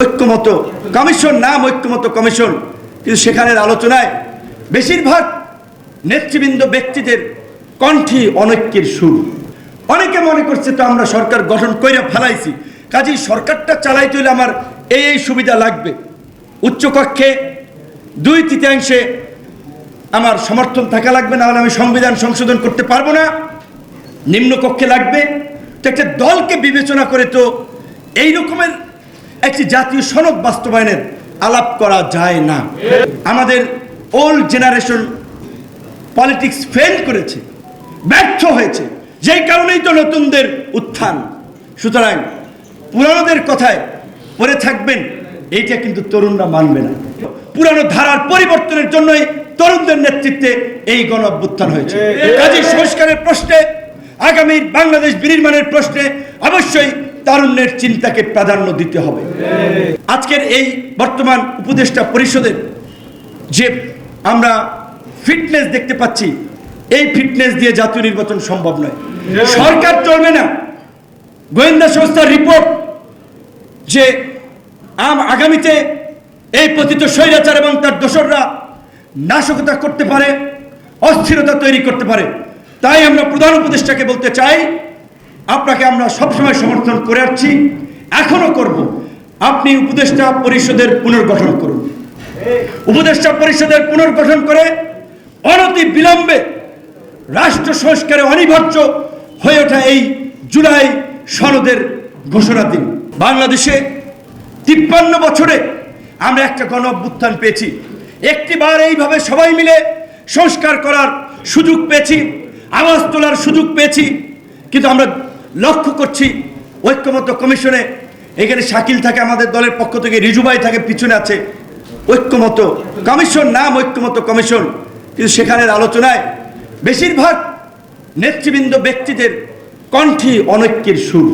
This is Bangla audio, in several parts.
ঐক্যমত কমিশন, নাম ঐক্যমত কমিশন। কিন্তু সেখানের আলোচনায় বেশিরভাগ নেতৃবৃন্দ ব্যক্তিদের কণ্ঠে অনৈক্যের সুর। অনেকে মনে করছে তো আমরা সরকার গঠন করে ফেলাইছি। কাজেই সরকারটা চালাইতে হলে আমার এই এই সুবিধা লাগবে। উচ্চকক্ষে দুই তৃতীয়াংশে আমার সমর্থন থাকা লাগবে না হলে আমি সংবিধান সংশোধন করতে পারব না। নিম্নকক্ষে লাগবে। তো একটা দলকে বিবেচনা করে তো এই রকমের একটি জাতীয় সনদ বাস্তবায়নের আলাপ করা যায় না। আমাদের ওল্ড জেনারেশন পলিটিক্স ফেল করেছে ব্যর্থ হয়েছে যেই কারণেই তো নতুনদের উত্থান। সুতরাং পুরানোদের কথায় পড়ে থাকবেন এইটা কিন্তু তরুণরা মানবে না। পুরানো ধারার পরিবর্তনের জন্যই তরুণদের নেতৃত্বে এই গণ অভ্যুত্থান হয়েছে। কাজী সংস্কারের প্রশ্নে আগামীর বাংলাদেশ বিনির্মাণের প্রশ্নে অবশ্যই তারুণ্যের চিন্তাকে প্রাধান্য দিতে হবে। আজকের এই বর্তমান উপদেষ্টা পরিষদের যে আমরা ফিটনেস দেখতে পাচ্ছি, এই ফিটনেস দিয়ে জাতীয় নির্বাচন সম্ভব নয়। সরকার চলবে না। গোয়েন্দা সংস্থার রিপোর্ট যে আম আগামীতে এই পতিত স্বৈরাচার এবং তার দোসররা নাশকতা করতে পারে, অস্থিরতা তৈরি করতে পারে। তাই আমরা প্রধান উপদেষ্টাকে বলতে চাই আপনাকে আমরা সবসময় সমর্থন করে আসছি, এখনও করব। আপনি উপদেষ্টা পরিষদের পুনর্গঠন করুন। উপদেষ্টা পরিষদের পুনর্গঠন করে অনতি বিলম্বে রাষ্ট্র সংস্কারে অনিবার্য হয়ে ওঠা এই জুলাই সনদের ঘোষণা দিন। বাংলাদেশে তিপ্পান্ন বছরে আমরা একটা গণ অভ্যুত্থান পেয়েছি। একটিবার এইভাবে সবাই মিলে সংস্কার করার সুযোগ পেয়েছি, আওয়াজ তোলার সুযোগ পেয়েছি, কিন্তু আমরা লক্ষ্য করছি ঐক্যমত কমিশনে। এখানে শাকিল থাকে আমাদের দলের পক্ষ থেকে রিজুভাই থাকে, পিছনে আছে। ঐক্যমত কমিশন, নাম ঐক্যমত কমিশন। কিন্তু সেখানের আলোচনায় বেশিরভাগ নেতৃবৃন্দ ব্যক্তিদের কণ্ঠে অনৈক্যের সুর।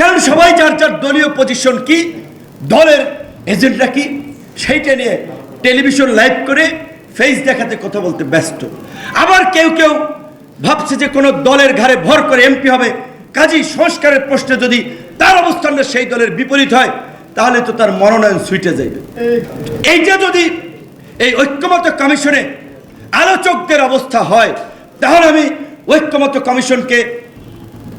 কারণ সবাই যার যার দলীয় পজিশন কি, দলের এজেন্ডা কি, সেইটা নিয়ে টেলিভিশন লাইভ করে ফেস দেখাতে কথা বলতে ব্যস্ত। আবার কেউ কেউ ভাবছে যে কোনো দলের ঘাড়ে ভর করে এমপি হবে। কাজী সংস্কারের প্রশ্নে যদি তার অবস্থানটা সেই দলের বিপরীত হয় তাহলে তো তার মনোনয়ন সুইটে যাবে এইটা যদি এই ঐক্যমত কমিশনে আলোচকদের অবস্থা হয় তাহলে আমি ঐক্যমত কমিশনকে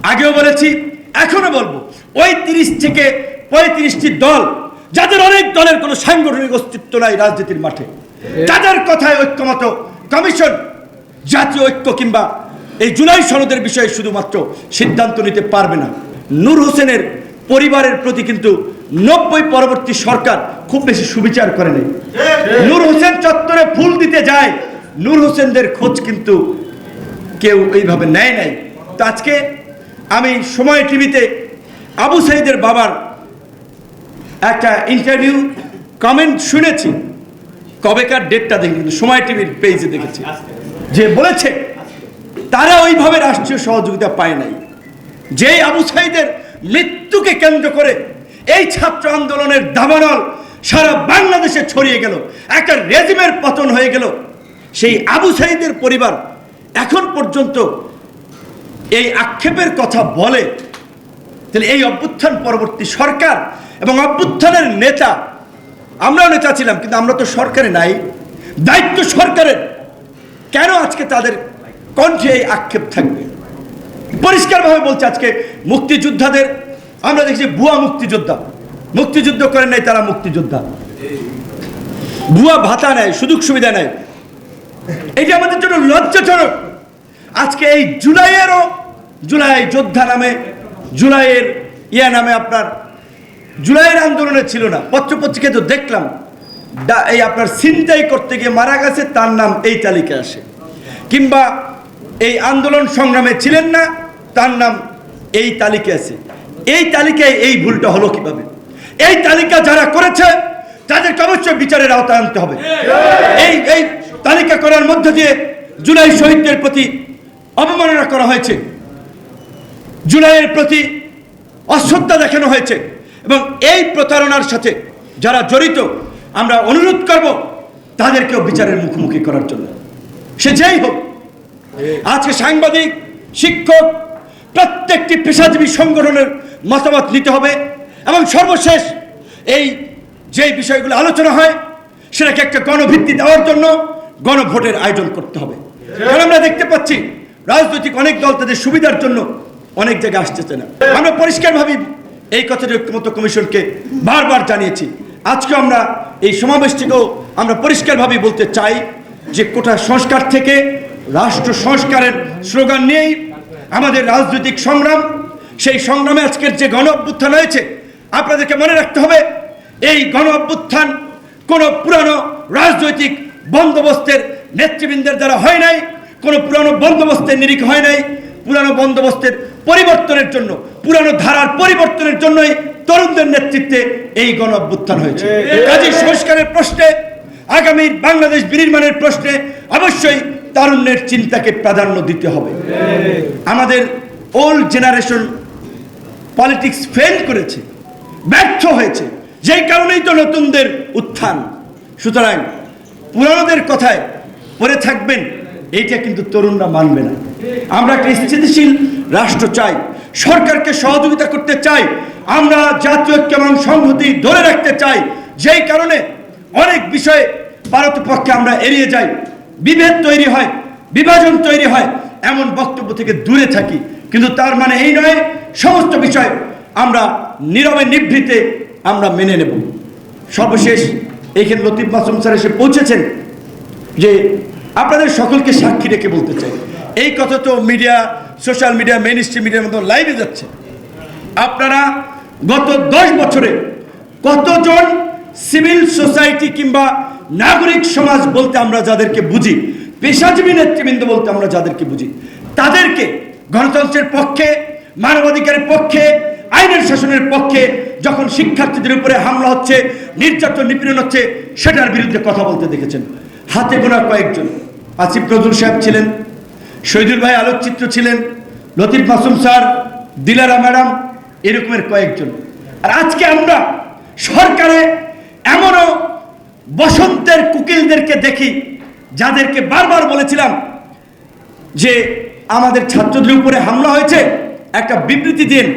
আগেও বলেছি এখনও বলব ওই তিরিশ থেকে পঁয়ত্রিশটি দল যাদের অনেক দলের কোনো সাংগঠনিক অস্তিত্ব নাই রাজনীতির মাঠে তাদের কথায় ঐক্যমত কমিশন জাতীয় ঐক্য কিংবা এই জুলাই সনদের বিষয়ে শুধুমাত্র সিদ্ধান্ত নিতে পারবে না। নূর হোসেনের পরিবারের প্রতি কিন্তু নব্বই পরবর্তী সরকার খুব বেশি সুবিচার করে নাই নূর হোসেন চত্বরে ফুল দিতে যায়, নূর হোসেনদের খোঁজ কিন্তু কেউ এইভাবে নেয় নাই। তো আজকে আমি সময় টিভিতে আবু সাইদের বাবার একটা ইন্টারভিউ কমেন্ট শুনেছি। কবেকার ডেটটা দেখি, কিন্তু সময় টিভির পেজে দেখেছি। যে বলেছে তারা ওইভাবে রাষ্ট্রীয় সহযোগিতা পায় নাই। যে আবু সাইদের মৃত্যুকে কেন্দ্র করে এই ছাত্র আন্দোলনের দাবানল সারা বাংলাদেশে ছড়িয়ে গেল, একটা রেজিমের পতন হয়ে গেল। সেই আবু সাইদের পরিবার এখন পর্যন্ত এই আক্ষেপের কথা বলে। তাহলে এই অভ্যুত্থান পরবর্তী সরকার এবং অভ্যুত্থানের নেতা, আমরাও নেতা ছিলাম, কিন্তু আমরা তো সরকারে নাই। দায়িত্ব সরকারের। কেন আজকে তাদের কণ্ঠে এই আক্ষেপ থাকবে। পরিষ্কারভাবে বলছে আজকে মুক্তিযোদ্ধাদের, আমরা দেখছি ভুয়া মুক্তিযোদ্ধা। মুক্তিযুদ্ধ করেন নাই তারা মুক্তিযোদ্ধা। ভুয়া ভাতা নেয়, সুযোগ সুবিধা নেয়। এটা আমাদের জন্য লজ্জাজনক, আজকে এই জুলাইয়েরও, জুলাই যোদ্ধা নামে, জুলাইয়ের ইয়া নামে আপনার, জুলাইয়ের আন্দোলনে ছিল না। পত্রপত্রিকায় তো দেখলাম এই আপনার ছিনতাই করতে গিয়ে মারা গেছে, তার নাম এই তালিকায় আসে। কিংবা এই আন্দোলন সংগ্রামে ছিলেন না, তার নাম এই তালিকায় আছে। এই তালিকায় এই ভুলটা হলো কীভাবে? এই তালিকা যারা করেছে, তাদেরকে অবশ্যই বিচারের আওতায় আনতে হবে। এই এই তালিকা করার মধ্য দিয়ে জুলাই শহীদদের প্রতি অবমাননা করা হয়েছে। জুলাইয়ের প্রতি অশ্রদ্ধা দেখানো হয়েছে। এবং এই প্রতারণার সাথে যারা জড়িত, আমরা অনুরোধ করব তাদেরকেও বিচারের মুখোমুখি করার জন্য। সে যেই হোক আজকে সাংবাদিক, শিক্ষক, প্রত্যেকটি পেশাজীবী সংগঠনের মতামত নিতে হবে এবং সর্বশেষ এই যে বিষয়গুলো আলোচনা হয়, সেটাকে একটা গণভিত্তি দেওয়ার জন্য গণভোটের আয়োজন করতে হবে। কারণ আমরা দেখতে পাচ্ছি, রাজনৈতিক অনেক দল তাদের সুবিধার জন্য অনেক জায়গায় আসতেছে না। আমরা পরিষ্কারভাবে এই কথাটি ঐক্যমত্য কমিশনকে বারবার জানিয়েছি। আজকে আমরা এই সমাবেশটিকেও আমরা পরিষ্কারভাবে বলতে চাই যে কোটা সংস্কার থেকে রাষ্ট্র সংস্কারের স্লোগান নিয়েই আমাদের রাজনৈতিক সংগ্রাম সেই সংগ্রামে আজকের যে গণ অভ্যুত্থান হয়েছে আপনাদেরকে মনে রাখতে হবে এই গণ অভ্যুত্থান কোনো পুরানো রাজনৈতিক বন্দোবস্তের নেতৃবৃন্দের দ্বারা হয় নাই কোনো পুরানো বন্দোবস্তের নিরিখ হয় নাই পুরানো বন্দোবস্তের পরিবর্তনের জন্য পুরানো ধারার পরিবর্তনের জন্যই তরুণদের নেতৃত্বে এই গণ অভ্যুত্থান হয়েছে। কাজী সংস্কারের প্রশ্নে আগামীর বাংলাদেশ বিনির্মাণের প্রশ্নে অবশ্যই তারুণ্যের চিন্তাকে প্রাধান্য দিতে হবে। আমাদের ওল্ড জেনারেশন পলিটিক্স ফেল করেছে, ব্যর্থ হয়েছে, যেই কারণেই তো নতুনদের উত্থান। সুতরাং পুরানোদের কথায় পড়ে থাকবেন, এইটা কিন্তু তরুণরা মানবে না। আমরা একটা স্থিতিশীল রাষ্ট্র চাই, সরকারকে সহযোগিতা করতে চাই, আমরা জাতীয় এবং সংহতি ধরে রাখতে চাই, যেই কারণে অনেক বিষয়ে ভারত পক্ষে আমরা এড়িয়ে যাই। বিভেদ তৈরি হয়, বিভাজন তৈরি হয়, এমন বক্তব্য থেকে দূরে থাকি। কিন্তু তার মানে এই নয়, সমস্ত বিষয় আমরা নীরবে নিভৃতে আমরা মেনে নেব। সর্বশেষ এইখানে লতিফ মাসুম স্যার এসে পৌঁছেছেন যে আপনাদের সকলকে সাক্ষী রেখে বলতে চাই। এই কথা তো media, social media mainstream মিডিয়ার মতো লাইভে যাচ্ছে। আপনারা গত দশ বছরে কতজন সিভিল সোসাইটি কিংবা নাগরিক সমাজ বলতে আমরা যাদেরকে বুঝি, পেশাজীবী নেতৃবৃন্দ বলতে আমরা যাদেরকে বুঝি, তাদেরকে গণতন্ত্রের পক্ষে, মানবাধিকারের পক্ষে, আইনের শাসনের পক্ষে যখন শিক্ষার্থীদের উপরে হামলা হচ্ছে, নির্যাতন, নিপীড়ন হচ্ছে, সেটার বিরুদ্ধে কথা বলতে দেখেছেন। হাতে গোনা কয়েকজন। আসিফ নজরুল সাহেব ছিলেন, শহীদুল ভাই আলোকচিত্র ছিলেন, লতিফ মাসুম স্যার, দিলারা ম্যাডাম, এরকমের কয়েকজন। আর আজকে আমরা সরকারে এমনও বসন্তের কুকিলদেরকে দেখি, যাদেরকে বারবার বলেছিলাম যে আমাদের ছাত্রদের উপরে হামলা হয়েছে, একটা বিবৃতি দিন।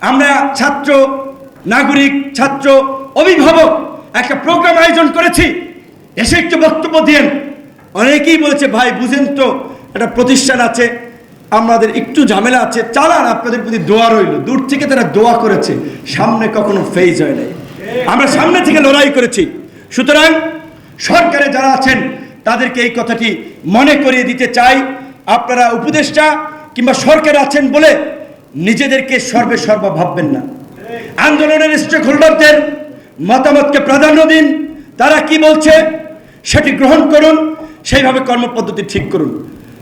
আমরা ছাত্র নাগরিক, ছাত্র অভিভাবক একটা প্রোগ্রাম আয়োজন করেছি। এসে একটু বক্তব্য দিন অনেকেই বলেছে, ভাই, বুঝেন তো, একটা প্রতিষ্ঠান আছে, আমাদের একটু ঝামেলা আছে, চালান, আপনাদের প্রতি দোয়া রইল। দূর থেকে তারা দোয়া করেছে, সামনে কখনো ফেজ হয় নাই। আমরা সামনে থেকে লড়াই করেছি। সুতরাং সরকারে যারা আছেন, তাদেরকে এই কথাটি মনে করিয়ে দিতে চাই। আপনারা উপদেষ্টা কিংবা সরকার আছেন বলে নিজেদেরকে সর্বে সর্ব ভাববেন না। আন্দোলনের স্টেক হোল্ডারদের মতামতকে প্রাধান্য দিন। তারা কি বলছে সেটি গ্রহণ করুন। সেইভাবে কর্মপদ্ধতি ঠিক করুন।